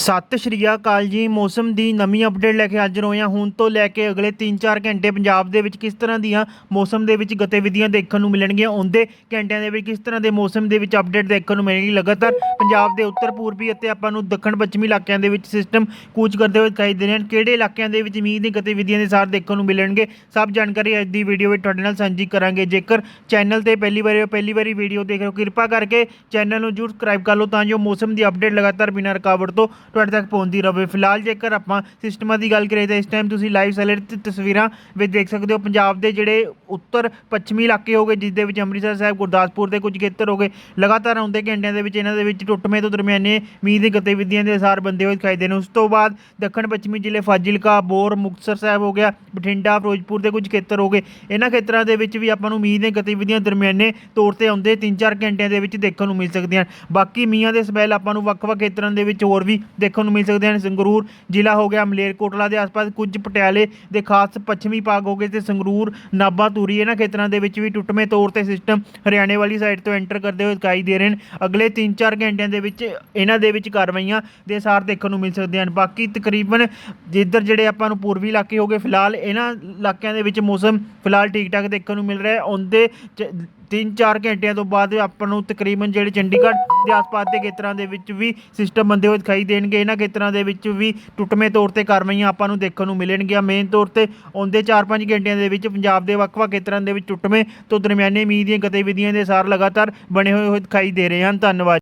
ਸਤਿ ਸ਼੍ਰੀ ਅਕਾਲ ਜੀ। ਮੌਸਮ ਦੀ ਨਵੀਂ ਅਪਡੇਟ ਲੈ ਕੇ ਹਾਜ਼ਰ ਹੋਏ ਹਾਂ। ਹੁਣ ਤੋਂ ਲੈ ਕੇ ਅਗਲੇ 3-4 ਘੰਟੇ ਪੰਜਾਬ ਦੇ ਵਿੱਚ ਕਿਸ ਤਰ੍ਹਾਂ ਦੀਆਂ ਮੌਸਮ ਦੇ ਵਿੱਚ ਗਤੀਵਿਧੀਆਂ ਦੇਖਣ ਨੂੰ ਮਿਲਣਗੀਆਂ ਆਉਂਦੇ ਘੰਟਿਆਂ ਦੇ ਵਿੱਚ ਕਿਸ ਤਰ੍ਹਾਂ ਦੇ ਮੌਸਮ ਦੇ ਵਿੱਚ ਅਪਡੇਟ ਦੇਖਣ ਨੂੰ ਮਿਲੇਗੀ ਲਗਾਤਾਰ। ਪੰਜਾਬ ਦੇ ਉੱਤਰ, ਪੂਰਬੀ ਅਤੇ ਆਪਾਂ ਨੂੰ ਦੱਖਣ, ਪੱਛਮੀ ਇਲਾਕਿਆਂ ਦੇ ਵਿੱਚ ਸਿਸਟਮ ਕੂਚ ਕਰਦੇ ਹੋਏ ਦਿਖਾਈ ਦੇ ਰਹੇ ਹਨ। ਕਿਹੜੇ ਇਲਾਕਿਆਂ ਦੇ ਵਿੱਚ ਮੀਂਹ ਦੀ ਗਤੀਵਿਧੀਆਂ ਦੇ ਸਾਰ ਦੇਖਣ ਨੂੰ ਮਿਲਣਗੇ, ਸਭ ਜਾਣਕਾਰੀ ਅੱਜ ਦੀ ਵੀਡੀਓ ਵਿੱਚ ਤੁਹਾਡੇ ਨਾਲ ਸਾਂਝੀ ਕਰਾਂਗੇ। ਜੇਕਰ ਚੈਨਲ ਤੇ ਪਹਿਲੀ ਵਾਰੀ ਪਹਿਲੀ ਵਾਰੀ ਵੀਡੀਓ ਦੇਖ ਰਹੇ ਹੋ, ਕਿਰਪਾ ਕਰਕੇ ਚੈਨਲ ਨੂੰ ਜਰੂਰ ਸਬਸਕ੍ਰਾਈਬ ਕਰ ਲਓ ਤਾਂ ਜੋ ਮੌਸਮ ਦੀ ਅਪਡੇਟ ਲਗਾਤਾਰ ਬਿਨਾਂ ਰੁਕਾਵਟ ਤੋਂ ਤੁਹਾਡੇ ਤੱਕ ਪਹੁੰਚਦੀ ਰਹੇ ਫਿਲਹਾਲ ਜੇਕਰ ਆਪਾਂ ਸਿਸਟਮਾਂ ਦੀ ਗੱਲ ਕਰੀਏ ਤਾਂ ਇਸ ਟਾਈਮ ਤੁਸੀਂ ਲਾਈਵ ਸੈਲਰ ਤੇ ਤਸਵੀਰਾਂ ਵਿੱਚ ਦੇਖ ਸਕਦੇ ਹੋ। ਪੰਜਾਬ ਦੇ ਜਿਹੜੇ ਉੱਤਰ ਪੱਛਮੀ ਇਲਾਕੇ ਹੋਗੇ ਜਿਸ ਦੇ ਵਿੱਚ ਅੰਮ੍ਰਿਤਸਰ ਸਾਹਿਬ, ਗੁਰਦਾਸਪੁਰ ਦੇ ਕੁਝ ਖੇਤਰ ਹੋਗੇ ਲਗਾਤਾਰ ਆਉਂਦੇ ਘੰਟਿਆਂ ਦੇ ਵਿੱਚ, ਇਹਨਾਂ ਦੇ ਵਿੱਚ ਟੁੱਟਵੇਂ ਤੋਂ ਦਰਮਿਆਨੇ ਮੀਂਹ ਦੀ ਗਤੀਵਿਧੀਆਂ ਦੇ ਅਸਾਰ ਬੰਦੇ ਹੋਏ ਦਿਖਾਈ ਦੇ ਨੇ। ਉਸ ਤੋਂ ਬਾਅਦ ਦੱਖਣ ਪੱਛਮੀ ਜ਼ਿਲ੍ਹੇ ਫਾਜ਼ਿਲਕਾ, ਬੋਰ, ਮੁਕਤਸਰ ਸਾਹਿਬ ਹੋ ਗਿਆ, ਬਠਿੰਡਾ, ਫਿਰੋਜ਼ਪੁਰ ਦੇ ਕੁਝ ਖੇਤਰ ਹੋਗੇ ਇਹਨਾਂ ਖੇਤਰਾਂ ਦੇ ਵਿੱਚ ਵੀ ਆਪਾਂ ਨੂੰ ਮੀਂਹ ਦੀਆਂ ਗਤੀਵਿਧੀਆਂ ਦਰਮਿਆਨੇ ਤੌਰ ਤੇ ਆਉਂਦੇ 3-4 ਘੰਟਿਆਂ ਦੇ ਵਿੱਚ ਦੇਖਣ ਨੂੰ ਮਿਲ ਸਕਦੀਆਂ ਹਨ। ਬਾਕੀ ਮੀਂਹਾਂ ਦੇ ਸਪੈਲ ਆਪਾਂ ਨੂੰ ਵੱਖ-ਵੱਖ ਖੇਤਰਾਂ ਦੇ ਵਿੱਚ ਹੋਰ ਵੀ ਦੇਖਣ ਨੂੰ ਮਿਲ ਸਕਦੇ ਹਨ। ਸੰਗਰੂਰ ਜ਼ਿਲ੍ਹਾ ਹੋ ਗਿਆ ਮਲੇਰਕੋਟਲਾ ਦੇ ਆਸ-ਪਾਸ ਕੁਝ ਪਟਿਆਲੇ ਦੇ ਖਾਸ ਪੱਛਮੀ ਭਾਗ ਹੋ ਗਏ ਤੇ ਸੰਗਰੂਰ, ਨਾਭਾ, ਧੂਰੀ ਇਹਨਾਂ ਖੇਤਰਾਂ ਦੇ ਵਿੱਚ ਵੀ ਟੁੱਟਵੇਂ ਤੌਰ ਤੇ ਸਿਸਟਮ ਹਰਿਆਣੇ ਵਾਲੀ ਸਾਈਡ ਤੋਂ ਐਂਟਰ ਕਰਦੇ ਹੋਏ ਦਿਖਾਈ ਦੇ ਰਹੇ ਹਨ। ਅਗਲੇ 3-4 ਘੰਟਿਆਂ ਦੇ ਵਿੱਚ ਇਹਨਾਂ ਦੇ ਵਿੱਚ ਕਾਰਵਾਈਆਂ ਦੇ ਸਾਰ ਦੇਖਣ ਨੂੰ ਮਿਲ ਸਕਦੇ ਹਨ। ਬਾਕੀ ਤਕਰੀਬਨ ਜਿੱਧਰ ਜਿਹੜੇ ਆਪਾਂ ਨੂੰ ਪੂਰਬੀ ਇਲਾਕੇ ਹੋ ਗਏ, ਫਿਲਹਾਲ ਇਹਨਾਂ ਇਲਾਕਿਆਂ ਦੇ ਵਿੱਚ ਮੌਸਮ ਫਿਲਹਾਲ ਠੀਕ-ਠਾਕ ਦੇਖਣ ਨੂੰ ਮਿਲ ਰਿਹਾ ਹੈ। ਉਹਦੇ 3-4 ਘੰਟਿਆਂ ਤੋਂ ਬਾਅਦ ਆਪਾਂ ਨੂੰ ਤਕਰੀਬਨ ਜਿਹੜੇ ਚੰਡੀਗੜ੍ਹ ਦੇ ਆਸ-ਪਾਸ ਦੇ ਖੇਤਰਾਂ ਦੇ ਵਿੱਚ ਵੀ ਸਿਸਟਮ ਬੰਦੇ ਹੋਏ ਦਿਖਾਈ ਦੇਣਗੇ। ਇਹਨਾਂ ਖੇਤਰਾਂ ਦੇ ਵਿੱਚ ਵੀ ਟੁੱਟਵੇਂ ਤੌਰ ਤੇ ਕਾਰਵਾਈਆਂ ਆਪਾਂ ਨੂੰ ਦੇਖਣ ਨੂੰ ਮਿਲਣਗੀਆਂ। ਮੇਨ ਤੌਰ ਤੇ ਆਉਂਦੇ 4-5 ਘੰਟਿਆਂ ਦੇ ਵਿੱਚ ਪੰਜਾਬ ਦੇ ਵੱਖ-ਵੱਖ ਖੇਤਰਾਂ ਦੇ ਵਿੱਚ ਟੁੱਟਵੇਂ ਤੋਂ ਦਰਮਿਆਨੇ ਮੀਂਹ ਦੀਆਂ ਗਤੀਵਿਧੀਆਂ ਦੇ ਸਾਰ ਲਗਾਤਾਰ ਬਣੇ ਹੋਏ ਹੋਏ ਦਿਖਾਈ ਦੇ ਰਹੇ ਹਨ। ਧੰਨਵਾਦ।